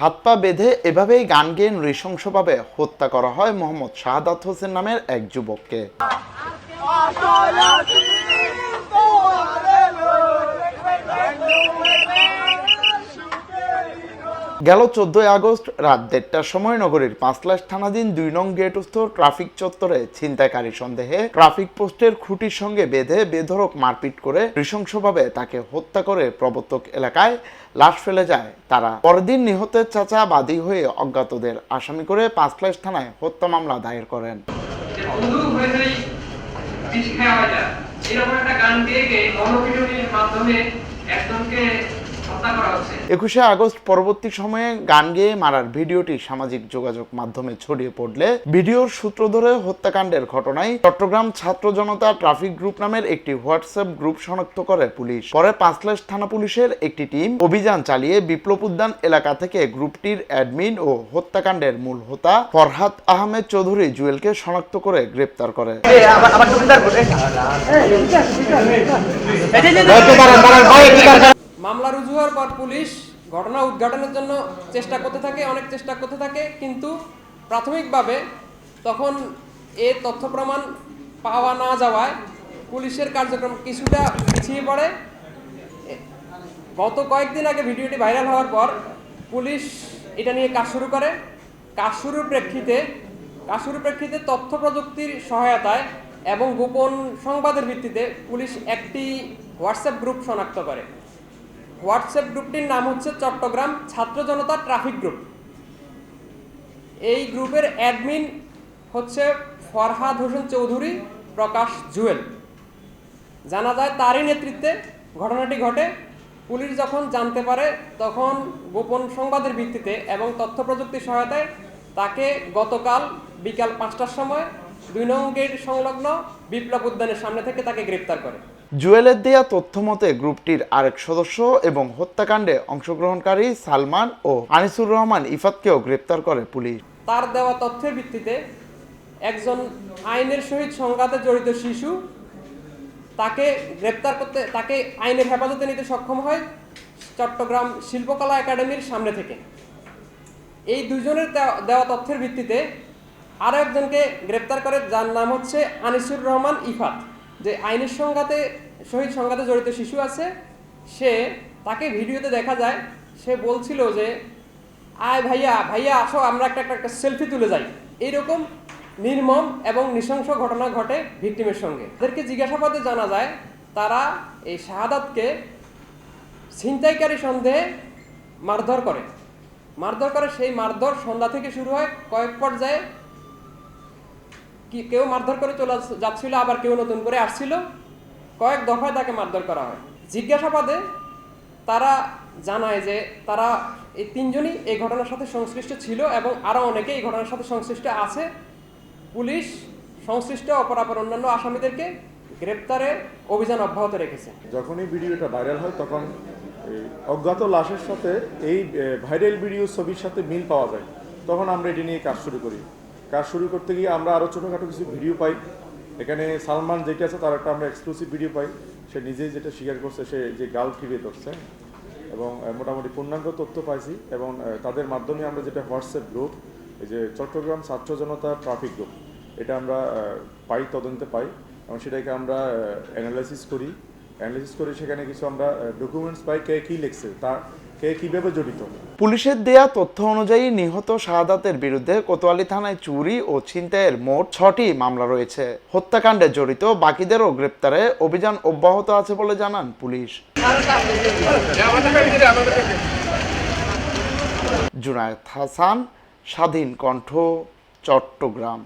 হাত পা বেঁধে এভাবেই গান গেয়ে নৃশংসভাবে হত্যা করা হয় মোহাম্মদ শাহাদাত হোসেন নামের এক যুবককে। গেল চোদ্দই আগস্ট রাত দেড়টার সময় নগরীর পাঁচলাশ থানাধীন দুই নং গেটস্থ ট্রাফিক চত্বরে ছিনতাইকারী সন্দেহে ট্রাফিক পোস্টের খুঁটির সঙ্গে বেঁধে বেধরক মারপিট করে নৃশংসভাবে তাকে হত্যা করে প্রবর্তক এলাকায় লাশ ফেলে যায় তারা। পরদিন নিহতের চাচা বাদী হয়ে অজ্ঞাতদের আসামি করে পাঁচলাশ থানায় হত্যা মামলা দায়ের করেন। একজনকে একুশে আগস্ট পরবর্তী সময়ে গান গেয়ে মারার ভিডিওটি সামাজিক যোগাযোগ মাধ্যমে ছড়িয়ে পড়লে ভিডিওর সূত্র ধরে হত্যাকাণ্ডের ঘটনায় চট্টগ্রাম ছাত্র জনতা ট্রাফিক গ্রুপ নামের একটি হোয়াটসঅ্যাপ গ্রুপ শনাক্ত করে পুলিশ পরে পাঁচলাশ থানা পুলিশের একটি টিম অভিযান চালিয়ে বিপ্লব উদ্যান এলাকা থেকে গ্রুপটির অ্যাডমিন ও হত্যাকাণ্ডের মূল হোতা ফরহাদ আহমেদ চৌধুরী জুয়েলকে শনাক্ত করে গ্রেপ্তার করে মামলা রুজু হওয়ার পর পুলিশ ঘটনা উদ্ঘাটনের জন্য চেষ্টা করতে থাকে, অনেক চেষ্টা করতে থাকে, কিন্তু প্রাথমিকভাবে তখন এ তথ্য প্রমাণ পাওয়া না যাওয়ায় পুলিশের কার্যক্রম কিছুটা পিছিয়ে পড়ে। গত কয়েকদিন আগে ভিডিওটি ভাইরাল হওয়ার পর পুলিশ এটা নিয়ে কাজ শুরু করে। কাজ শুরুর প্রেক্ষিতে, কাজ শুরুর প্রেক্ষিতে তথ্য প্রযুক্তির সহায়তায় এবং গোপন সংবাদের ভিত্তিতে পুলিশ একটি হোয়াটসঅ্যাপ গ্রুপ শনাক্ত করে। হোয়াটসঅ্যাপ গ্রুপটির নাম হচ্ছে চট্টগ্রাম ছাত্র জনতা ট্রাফিক গ্রুপ। এই গ্রুপের অ্যাডমিন হচ্ছে ফরহাদ হোসেন চৌধুরী, প্রকাশ জুয়েল। জানা যায় তারই নেতৃত্বে ঘটনাটি ঘটে। পুলিশ যখন জানতে পারে, তখন গোপন সংবাদের ভিত্তিতে এবং তথ্য প্রযুক্তির সহায়তায় তাকে গতকাল বিকাল পাঁচটার সময় দুই নং গেট সংলগ্ন বিপ্লব উদ্যানের সামনে থেকে তাকে গ্রেপ্তার করে। জুয়েলের দেয়া তথ্য মতে গ্রুপটির আরেক সদস্য এবং হত্যাকাণ্ডে অংশগ্রহণকারী সালমান ও আনিসুর রহমান ইফাতকেও গ্রেপ্তার করে পুলিশ। তার দেওয়া তথ্যের ভিত্তিতে একজন আইনের সহিত সংঘাতে জড়িত শিশু তাকে গ্রেপ্তার করতে, তাকে আইনের হেফাজতে নিতে সক্ষম হয় চট্টগ্রাম শিল্পকলা একাডেমির সামনে থেকে। এই দুজনের দেওয়া- তথ্যের ভিত্তিতে আরও একজনকে গ্রেপ্তার করে, যার নাম হচ্ছে আনিসুর রহমান ইফাত, যে আইনের সংঘাতে শহীদ সংঘাতে জড়িত শিশু আছে, সে তাকে ভিডিওতে দেখা যায়, সে বলছিল যে, আয় ভাইয়া ভাইয়া, আসো, আমরা একটা একটা সেলফি তুলে যাই। এইরকম নির্মম এবং নৃশংস ঘটনা ঘটে ভিকটিমের সঙ্গে। তাদেরকে জিজ্ঞাসাবাদে জানা যায়, তারা এই শাহাদাতকে ছিনতাইকারী সন্দেহে মারধর করে। মারধর করে, সেই মারধর সন্ধ্যা থেকে শুরু হয়, কয়েক পর্যায়ে কি কেউ মারধর করে চলে যাচ্ছে- যাচ্ছিল, আবার কেউ নতুন করে আসছিল। কয়েক দফায় তাকে মারধর করা হয়। জিজ্ঞাসাবাদে তারা জানায় যে তারা এই তিনজনই এই ঘটনার সাথে সংশ্লিষ্ট ছিল এবং আরও অনেকে এই ঘটনার সাথে সংশ্লিষ্ট আছে। পুলিশ, সংশ্লিষ্ট অপরাপর অন্যান্য আসামিদেরকে গ্রেপ্তারে অভিযান অব্যাহত রেখেছে। যখন এই ভিডিওটা ভাইরাল হয় তখন অজ্ঞাত লাশের সাথে এই ভাইরাল ভিডিও ছবির সাথে মিল পাওয়া যায়। তখন আমরা এটি নিয়ে কাজ শুরু করি। কাজ শুরু করতে গিয়ে আমরা আরও ছোটোখাটো কিছু ভিডিও পাই। এখানে সালমান যেটা আছে, তার একটা আমরা এক্সক্লুসিভ ভিডিও পাই। সে নিজেই যেটা স্বীকার করছে, সে যে গাল টিভি ধরছে। এবং মোটামুটি পূর্ণাঙ্গ তথ্য পাইছি এবং তাদের মাধ্যমে আমরা যেটা হোয়াটসঅ্যাপ গ্রুপ এই যে চট্টগ্রাম ছাত্র জনতা ট্রাফিক গ্রুপ এটা আমরা পাই, তদন্তে পাই। এবং সেটাকে আমরা অ্যানালাইসিস করি। অ্যানালাইসিস করে সেখানে কিছু আমরা ডকুমেন্টস পাই, কে কী লিখছে, তা কে কীভাবে জড়িত? পুলিশের দেয়া তথ্য অনুযায়ী নিহত শাহাদাতের বিরুদ্ধে কোতোয়ালি থানায় চুরি ও ছিনতাইয়ের মোট ছটি মামলা রয়েছে। হত্যাকাণ্ডে জড়িত বাকিদেরও গ্রেপ্তারে অভিযান অব্যাহত আছে বলে জানান পুলিশ। জুনায়েদ হাসান, স্বাধীন কণ্ঠ, চট্টগ্রাম।